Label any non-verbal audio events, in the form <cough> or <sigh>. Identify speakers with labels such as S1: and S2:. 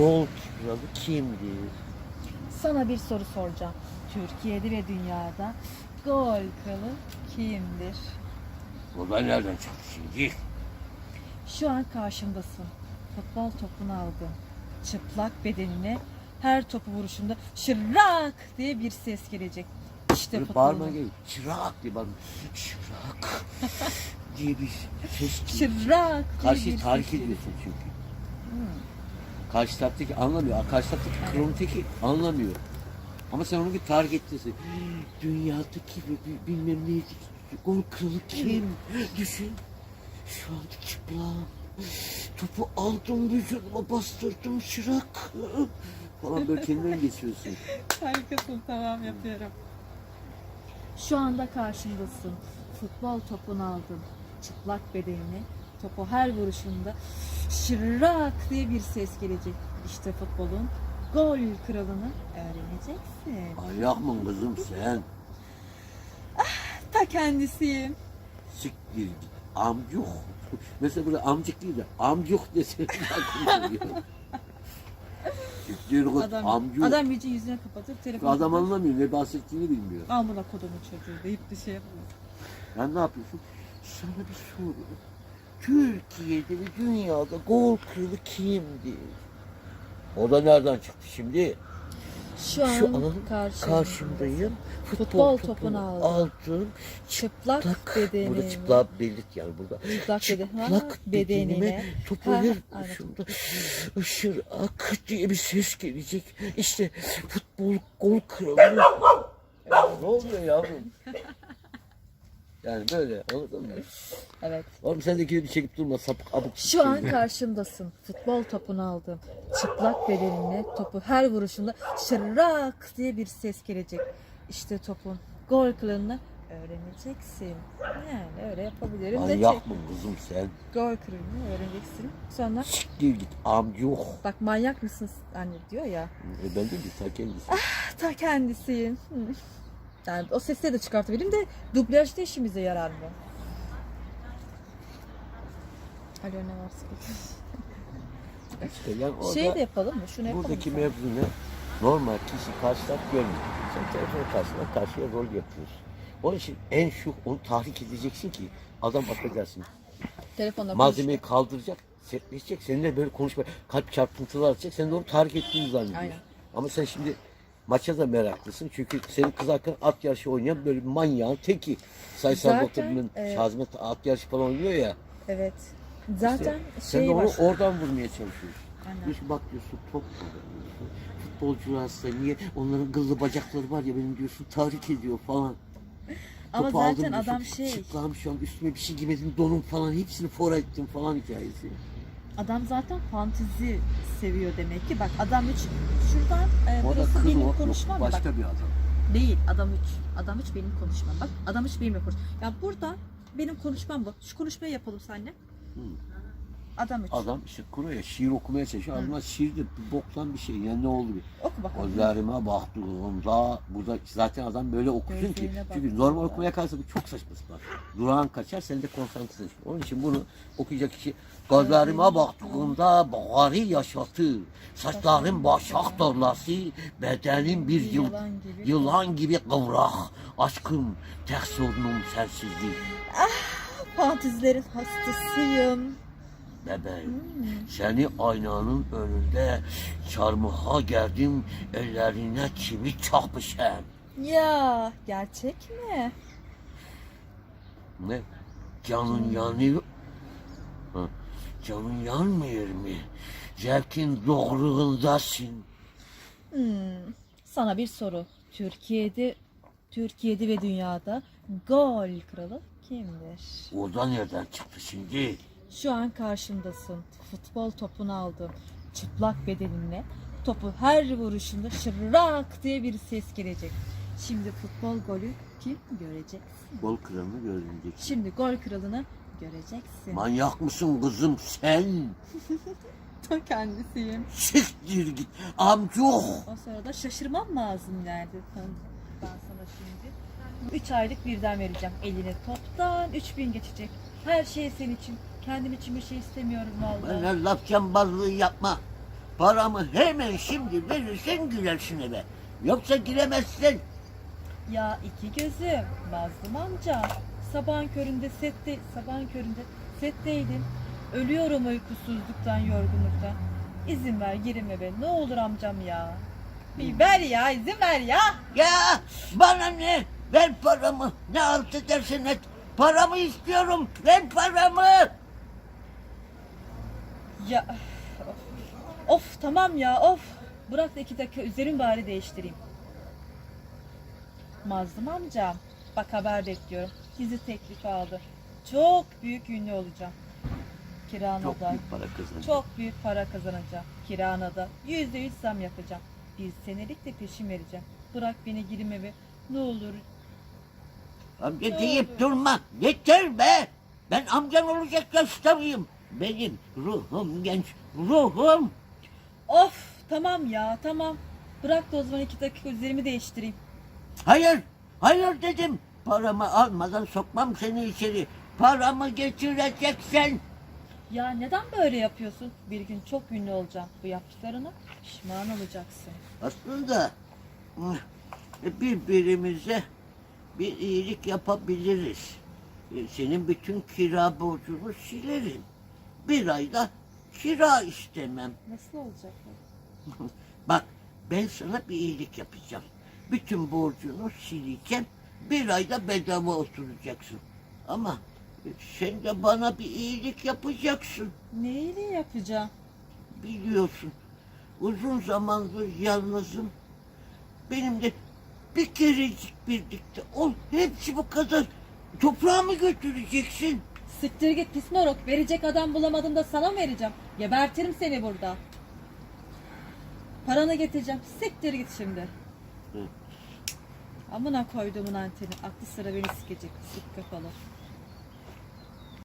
S1: Gol kralı kimdir?
S2: Sana bir soru soracağım. Türkiye'de ve dünyada gol kralı kimdir?
S1: Olay nereden çıktı şimdi?
S2: Şu an karşımdasın. Futbol topunu aldın. Çıplak bedenine her topu vuruşunda şırrak diye bir ses gelecek. İşte
S1: Böyle
S2: futbolun.
S1: bağırma gel. Çırak diye bağırma. Çırak diye bir ses geliyor.
S2: Şırrak diye bir
S1: Karşı
S2: ses gelecek.
S1: ediyorsun çünkü. Karşı taraftaki anlamıyor. Karşı taraftaki kronoteki anlamıyor. Ama sen onu bir ettin. Dünyadaki bilmem neydi. Gol kralı kim? Düşün. Şu an çıplağım. Topu aldım vücuduma bastırdım şırak. Falan böyle kendinden geçiyorsun.
S2: Harikasın tamam yapıyorum. Şu anda karşındasın. Futbol topunu aldın. Çıplak bedenini. Topu her vuruşunda şırrak diye bir ses gelecek. İşte futbolun gol kralını öğreneceksin.
S1: Ayak mı kızım sen?
S2: Ta kendisiyim.
S1: Siktir git. Amcuk. Mesela burada amcık değil de amcuk geliyor. <laughs> Siktir git
S2: Adam,
S1: amcuk.
S2: adam iyice yüzüne kapatır. Telefonu
S1: Adam
S2: kapatır.
S1: anlamıyor ne bahsettiğini bilmiyor.
S2: Amına kodumu çocuğu deyip bir şey yapmıyor.
S1: Sen ne yapıyorsun? Sana bir soru. Türkiye'de ve dünyada gol kralı kimdir? O da nereden çıktı şimdi?
S2: Şu an,
S1: Şu an
S2: karşımda.
S1: karşımdayım. Futbol,
S2: Futbol
S1: topunu
S2: topunu aldım.
S1: aldım.
S2: Çıplak
S1: Tak.
S2: bedenini.
S1: Burada çıplak belit yani burada.
S2: Çıplak
S1: Çıplak
S2: bedenine.
S1: bedenime topu her şurada ışır ak diye bir ses gelecek. İşte futbol gol kralı. ne oluyor yavrum? <laughs> Yani böyle anladın mı?
S2: Evet.
S1: Oğlum sen de bir çekip durma sapık abuk.
S2: Şu an karşımdasın. Futbol topunu aldım. Çıplak bedenine topu her vuruşunda şırrak diye bir ses gelecek. İşte topun gol kralını öğreneceksin. Yani öyle yapabilirim
S1: Manyak mı kızım sen?
S2: gol kralını öğreneceksin. Sonra
S1: Siktir git amcuk.
S2: bak manyak mısın anne diyor ya.
S1: E ben de bir ta kendisi.
S2: Ta kendisiyim. Hı. Yani o sesleri de çıkartabilirim de dublajda işimize yarar mı? Alo ne var sıkıntı? <laughs>
S1: İşte yani orada
S2: Şey de yapalım mı? Şunu yapalım
S1: buradaki
S2: mı?
S1: mevzu ne? Normal kişi karşı taraf görmüyor. Sen telefon karşısında karşıya rol yapıyorsun. Onun için en şu onu tahrik edeceksin ki adam affedersin.
S2: Telefonla
S1: Malzemeyi kaldıracak, sertleşecek. Seninle böyle konuşma, kalp çarpıntıları atacak. Sen de onu tahrik ettiğini zannediyorsun.
S2: Aynen.
S1: Ama sen şimdi maça da meraklısın. Çünü senin kız hakkında at yarışı oynayan böyle bir manyağın teki. Sayısal
S2: Zaten,
S1: Batı'nın
S2: e,
S1: Şazmet at yarışı falan oynuyor ya.
S2: Evet. Zaten
S1: sen
S2: şey
S1: de onu
S2: var.
S1: oradan vurmaya çalışıyorsun.
S2: Aynen.
S1: Diyorsun bak diyorsun top diyorsun. Futbolcular hasta niye onların kıllı bacakları var ya benim diyorsun tahrik ediyor falan.
S2: Ama
S1: Topu
S2: zaten
S1: aldım diyorsun,
S2: adam şey,
S1: Çıplağım şu an üstüme bir şey giymedim donum falan hepsini fora ettim falan hikayesi.
S2: Adam zaten fantezi seviyor demek ki. Bak adam hiç şuradan e,
S1: O da
S2: burası
S1: kız
S2: benim
S1: o yok,
S2: konuşmam.
S1: başka
S2: Bak
S1: bir adam.
S2: değil adam hiç. Adam hiç benim konuşmam. Bak adam hiç benimle konuş. Ya burada benim konuşmam bu. Şu konuşmayı yapalım seninle.
S1: Hı.
S2: Adam hiç.
S1: Adam işte kuruyor ya şiir okumaya çalışıyor. Ama şiir de bir boktan bir şey. Yani ne olur?
S2: Oku bakalım.
S1: Gözlerime baktığımda burada zaten adam böyle okusun ki.
S2: Gözlerine
S1: Çünkü
S2: baktığımda.
S1: normal okumaya kalsa bu çok saçma sapan. Durağan kaçar sen de konsantre Onun için bunu okuyacak kişi gözlerime baktığımda bari yaşatır. Saçların başak tarlası, bedenin bir yıl,
S2: Yılan gibi.
S1: yılan gibi kıvrak. Aşkım tek sorunum sensizlik.
S2: Fantezilerin hastasıyım.
S1: Bebeğim seni aynanın önünde çarmıha gerdim ellerine çivi çakmışım.
S2: Ya gerçek mi?
S1: Ne? Canın yanıyor. Ha, Canın yanmıyor mu? Zevkin doğruluğundasın.
S2: Hmm, sana bir soru. Türkiye'de Türkiye'de ve dünyada gol kralı kimdir?
S1: O da nereden çıktı şimdi?
S2: Şu an karşımdasın. Futbol topunu aldım. Çıplak bedeninle. Topu her vuruşunda şırrak diye bir ses gelecek. Şimdi futbol golü kim göreceksin?
S1: Gol kralını göreceksin.
S2: Şimdi gol kralını göreceksin.
S1: Manyak mısın kızım sen? <laughs>
S2: Ta kendisiyim.
S1: Siktir git amcuk.
S2: O sırada şaşırmam lazım nerede? Ben ben sana şimdi 3 aylık birden vereceğim. Eline toptan 3000 geçecek. Her şey senin için. Kendim için bir şey istemiyorum vallahi.
S1: Bana laf cambazlığı yapma. Paramı hemen şimdi verirsen girersin eve. Yoksa giremezsin.
S2: Ya iki gözüm, Mazlum amca. Sabahın köründe sette, sabahın köründe setteydim. Ölüyorum uykusuzluktan, yorgunluktan. İzin ver girim eve. Ne olur amcam ya. Bir ver ya, izin ver ya.
S1: Ya bana ne? Ver paramı. Ne alt edersen et. Paramı istiyorum. Ver paramı.
S2: Ya of, of tamam ya of. Bırak da iki dakika üzerim bari değiştireyim. Mazlum amcam bak haber bekliyorum. Dizi teklifi aldı. Çok büyük ünlü olacağım. Kirana
S1: Çok büyük para kazanacağım.
S2: çok büyük para kazanacağım. Kirana da yüzde yüz zam yapacağım. Bir senelik de peşin vereceğim. Bırak beni girim eve. Ne olur.
S1: Amca deyip durma. Yeter be. Ben amcan olacak yaşta mıyım? Benim ruhum genç. Ruhum.
S2: Of tamam ya tamam. Bırak da o zaman iki dakika üzerimi değiştireyim.
S1: Hayır. Hayır dedim. Paramı almadan sokmam seni içeri. Paramı getireceksin.
S2: Ya neden böyle yapıyorsun? Bir gün çok ünlü olacağım. Bu yaptıklarına pişman olacaksın.
S1: Aslında birbirimize bir iyilik yapabiliriz. E, Senin bütün kira borcunu silerim. Bir ayda kira istemem.
S2: Nasıl olacak? <laughs>
S1: Bak ben sana bir iyilik yapacağım. Bütün borcunu sileceğim. Bir ayda bedava oturacaksın. Ama sen de bana bir iyilik yapacaksın.
S2: Neyle yapacağım?
S1: Biliyorsun uzun zamandır yalnızım. Benim de bir kerecik birlikte ol. Hepsi bu kadar. Toprağı mı götüreceksin?
S2: Siktir git pis moruk. Verecek adam bulamadım da sana mı vereceğim? Gebertirim seni burada. Paranı getireceğim. Siktir git şimdi. Amına koyduğumun anteni. Aklı sıra beni sikecek. Sik kafalı.